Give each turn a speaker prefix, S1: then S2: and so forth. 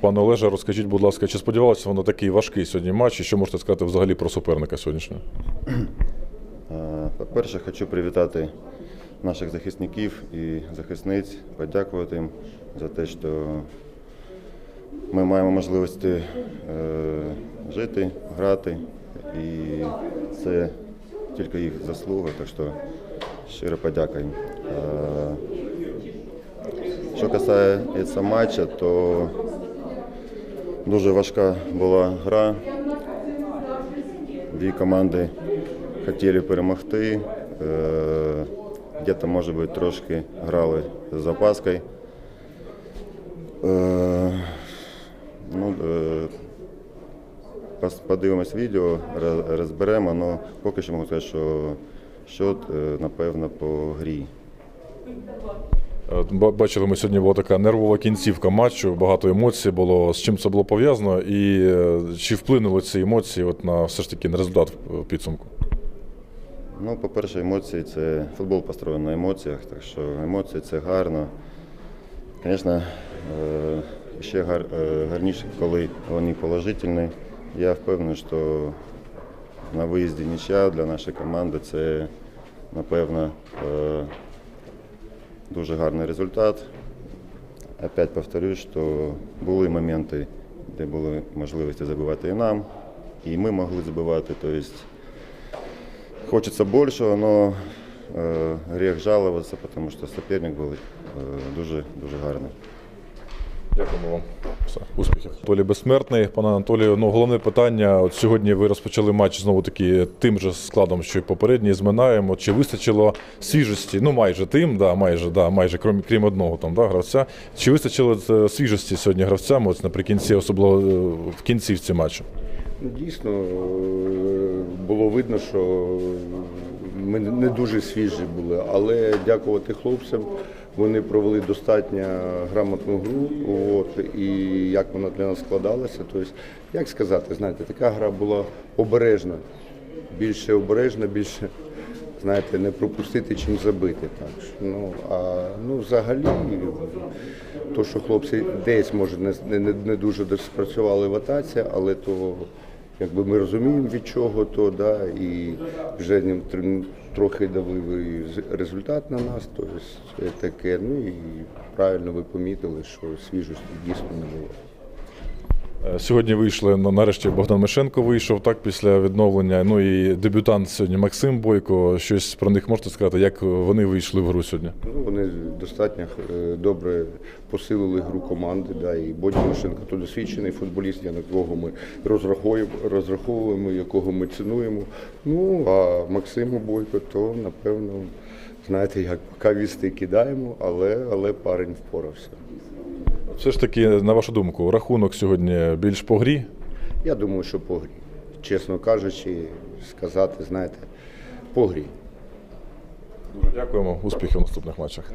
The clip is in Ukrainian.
S1: Пане Олеже, розкажіть, будь ласка, чи сподівалися ви на такий важкий сьогодні матч? І що можете сказати взагалі про суперника сьогоднішнього?
S2: Е, По-перше, хочу привітати наших захисників і захисниць, подякувати їм за те, що ми маємо можливості е, жити, грати, і це тільки їх заслуга, так що щиро подяка їм. Е, Що касається матча, то дуже важка була гра. Дві команди хотіли перемогти. Е, Где-то, може бути, трошки грали з запаскою. Е, Ну, е, подивимось відео, розберемо, але поки що можу сказати, що счет, напевно, по грі.
S1: Е, ба- Бачили, ми сьогодні була така нервова кінцівка матчу, багато емоцій було. З чим це було пов'язано, і е, чи вплинули ці емоції от на все ж таки на результат в підсумку?
S2: Ну, по-перше, емоції це футбол построєний на емоціях, так що емоції це гарно. Звісно, е, ще гар, гарніше, коли вони положительні. Я впевнений, що на виїзді нічия для нашої команди це, напевно, дуже гарний результат. Опять повторюсь, що були моменти, де були можливості забивати і нам, і ми могли забивати. Тобто, Хочется большего, но э, грех жаловаться, потому что соперник был э, дуже, дуже гарний.
S1: Дякуємо вам. Все, успіхів. Анатолій Безсмертний. Пане Анатолію, ну головне питання. От сьогодні ви розпочали матч знову таки тим же складом, що й попередній, з Минаєм. Чи вистачило свіжості? Ну майже тим, да, майже, да, майже крім, крім одного там, да, гравця. Чи вистачило е, свіжості сьогодні гравцям? От наприкінці, особливо е, в кінцівці матчу?
S3: Ну, Дійсно, е, було видно, що ми не дуже свіжі були, але дякувати хлопцям. Вони провели достатньо грамотну гру. От, і як вона для нас складалася. Тобто, як сказати, знаєте, така гра була обережна, більше обережна, більше знаєте, не пропустити, чим забити. Так. Ну, а ну, взагалі, то, що хлопці десь може не, не, не дуже спрацювали в атаці, але то якби ми розуміємо від чого то, да, і вже трохи дали результат на нас, то є таке. Ну і правильно ви помітили, що свіжості дійсно не було.
S1: Е, Сьогодні вийшли ну, нарешті Богдан Мишенко вийшов так після відновлення. Ну і дебютант сьогодні Максим Бойко. Щось про них можете сказати, як вони вийшли в гру сьогодні?
S3: Ну, вони достатньо е, добре посилили гру команди. Да, і Бодя Лишенко то досвідчений футболіст, на якого ми розраховуємо, розраховуємо, якого ми цінуємо. Ну а Максиму Бойко, то напевно, знаєте, як поки вісти кидаємо, але, але парень впорався.
S1: Все ж таки, на вашу думку, рахунок сьогодні більш по грі.
S3: Я думаю, що по грі. Чесно кажучи, сказати, знаєте, по грі.
S1: Дуже дякуємо. Успіхів в наступних матчах.